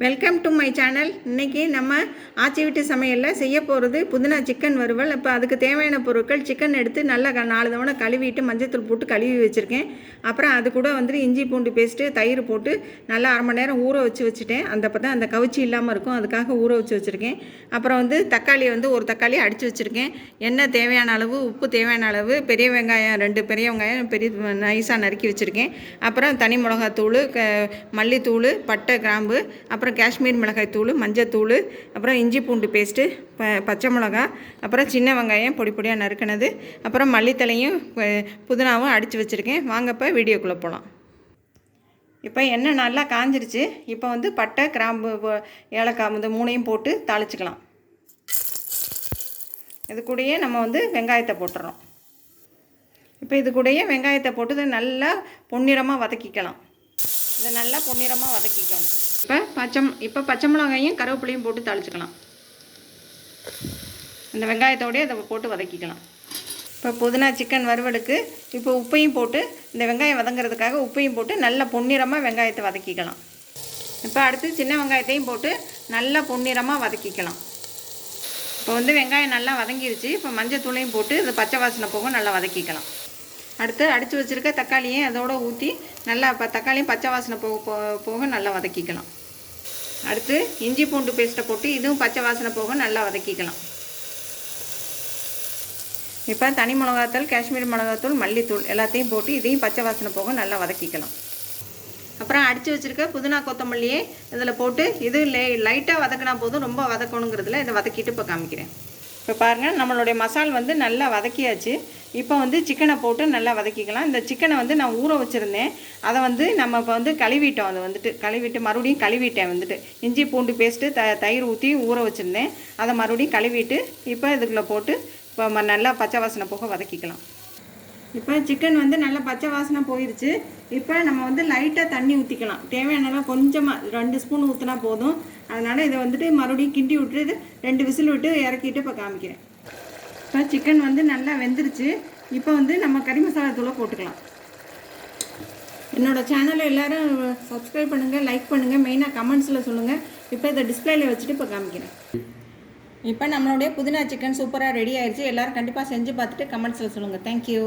Welcome to my channel இன்றைக்கி நம்ம ஆச்சி வீட்டு சமையலில் செய்ய போகிறது புதினா சிக்கன் வறுவல். இப்போ அதுக்கு தேவையான பொருட்கள் சிக்கன் எடுத்து நல்லா க- நாலு தவணை கழுவிட்டு மஞ்சத்தூள் போட்டு கழுவி வச்சுருக்கேன். அப்புறம் அது கூட வந்துட்டு இஞ்சி பூண்டு பேஸ்ட்டு தயிர் போட்டு நல்லா அரை மணி நேரம் ஊற வச்சு வச்சுட்டேன். அந்த அப்போ தான் அந்த கவுச்சி இல்லாமல் இருக்கும். அதுக்காக ஊற வச்சு வச்சுருக்கேன். அப்புறம் வந்து தக்காளி வந்து ஒரு தக்காளி அடித்து வச்சுருக்கேன். எண்ணெய் தேவையான அளவு? உப்பு தேவையான அளவு? பெரிய வெங்காயம் ரெண்டு பெரிய வெங்காயம் பெரிய நைஸாக நறுக்கி வச்சுருக்கேன். அப்புறம் தனி மிளகாத்தூள் க மல்லித்தூள் பட்டை கிராம்பு அப்புறம் அப்புறம் காஷ்மீர் மிளகாய் தூள் மஞ்சத்தூள் அப்புறம் இஞ்சி பூண்டு பேஸ்ட்டு ப பச்சை மிளகா அப்புறம் சின்ன வெங்காயம் பொடி பொடியாக நறுக்கினது அப்புறம் மல்லித்தலையும் புதினாவும் அடித்து வச்சுருக்கேன். வாங்கப்போ வீடியோக்குள்ளே போகலாம் இப்போ எண்ணெய் நல்லா காஞ்சிருச்சு. இப்போ வந்து பட்டை கிராம்பு ஏலக்காய் இந்த மூணையும் போட்டு தாளிச்சிக்கலாம். இது கூடயே நம்ம வந்து வெங்காயத்தை போட்டுறோம். இப்போ இது கூடயே வெங்காயத்தை போட்டு நல்லா பொன்னிறமாக வதக்கிக்கலாம். இதை நல்லா பொன்னிறமாக வதக்கிக்கணும் இப்போ பச்சை இப்போ பச்சை மிளகாயும் கருவேப்பிலையும் போட்டு தாளிச்சுக்கலாம். இந்த வெங்காயத்தோடய அதை போட்டு வதக்கிக்கலாம். இப்போ புதினா சிக்கன் வறுவலுக்கு இப்போ உப்பையும் போட்டு இந்த வெங்காயம் வதங்குறதுக்காக உப்பையும் போட்டு நல்லா பொன்னிறமாக வெங்காயத்தை வதக்கிக்கலாம். இப்போ அடுத்து சின்ன வெங்காயத்தையும் போட்டு நல்லா பொன்னிறமாக வதக்கிக்கலாம். இப்போ வந்து வெங்காயம் நல்லா வதங்கிருச்சு. இப்போ மஞ்சத்தூளையும் போட்டு இது பச்சை வாசனை போக நல்லா வதக்கிக்கலாம். அடுத்து அடித்து வச்சுருக்க தக்காளியும் அதோட ஊற்றி நல்லா இப்போ தக்காளியும் பச்சை வாசனை போக போக நல்லா வதக்கிக்கலாம். அடுத்து இஞ்சி பூண்டு பேஸ்ட்டை போட்டு இதுவும் பச்சை வாசனை போக நல்லா வதக்கிக்கலாம். இப்போ தனி மிளகாத்தூள் காஷ்மீர் மிளகாத்தூள் மல்லித்தூள் எல்லாத்தையும் போட்டு இதையும் பச்சை வாசனை போக நல்லா வதக்கிக்கலாம். அப்புறம் அடித்து வச்சுருக்க புதினா கொத்தமல்லியே இதில் போட்டு இது லே லைட்டாக வதக்கினா போதும் ரொம்ப வதக்கணுங்கிறதுல இதை வதக்கிட்டு இப்போ காமிக்கிறேன். இப்போ பாருங்கள் நம்மளுடைய மசால் வந்து நல்லா வதக்கியாச்சு. இப்போ வந்து சிக்கனை போட்டு நல்லா வதக்கிக்கலாம். இந்த சிக்கனை வந்து நான் ஊற வச்சுருந்தேன். அதை வந்து நம்ம இப்போ வந்து கழுவிட்டோம். அதை வந்துட்டு கழுவிட்டு மறுபடியும் கழுவிட்டேன் வந்துட்டு. இஞ்சி பூண்டு பேஸ்ட்டு த தயிர் ஊற்றி ஊற வச்சுருந்தேன். அதை மறுபடியும் கழுவிட்டு இப்போ இதுக்குள்ளே போட்டு இப்போ ம- நல்லா பச்சை வாசனை போக வதக்கிக்கலாம். இப்போ சிக்கன் வந்து நல்லா பச்சை வாசனை போயிடுச்சு இப்போ நம்ம வந்து லைட்டாக தண்ணி ஊற்றிக்கலாம் தேவையானலாம் கொஞ்சமாக ரெண்டு ஸ்பூன் ஊற்றினா போதும். அதனால் இதை வந்துட்டு மறுபடியும் கிண்டி விட்டுட்டு ரெண்டு விசில் விட்டு இறக்கிட்டு இப்போ காமிக்கிறேன். இப்போ சிக்கன் வந்து நல்லா வெந்துருச்சு. இப்போ வந்து நம்ம கறி மசாலா தூளை போட்டுக்கலாம். என்னோடய சேனலை எல்லோரும் சப்ஸ்கிரைப் பண்ணுங்கள் லைக் பண்ணுங்கள் மெயினாக கமெண்ட்ஸில் சொல்லுங்கள் இப்போ இதை டிஸ்பிளேல வச்சுட்டு இப்போ காமிக்கிறேன். இப்போ நம்மளுடைய புதினா சிக்கன் சூப்பராக ரெடி ஆயிடுச்சு எல்லோரும் கண்டிப்பாக செஞ்சு பார்த்துட்டு கமெண்ட்ஸில் சொல்லுங்கள் தேங்க்யூ